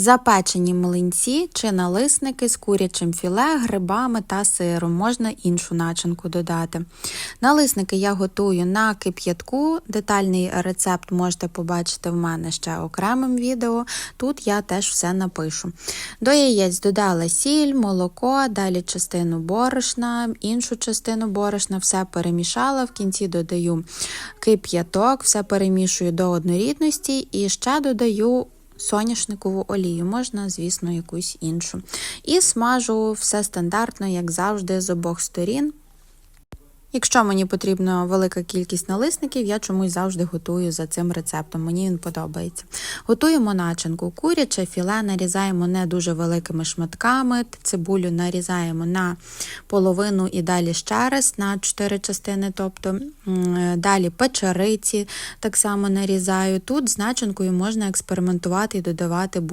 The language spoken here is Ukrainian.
Запечені млинці чи налисники з курячим філе, грибами та сиром. Можна іншу начинку додати. Налисники я готую на кип'ятку. Детальний рецепт можете побачити в мене ще окремим відео. Тут я теж все напишу. До яєць додала сіль, молоко, далі частину борошна, іншу частину борошна, все перемішала. В кінці додаю кип'яток, все перемішую до однорідності і ще додаю соняшникову олію, можна, звісно, якусь іншу. І смажу все стандартно, як завжди, з обох сторін. Якщо мені потрібна велика кількість налисників, я чомусь завжди готую за цим рецептом. Мені він подобається. Готуємо начинку. Куряче філе нарізаємо не дуже великими шматками. Цибулю нарізаємо на половину і далі ще раз на 4 частини. Тобто далі печериці так само нарізаю. Тут з начинкою можна експериментувати і додавати будь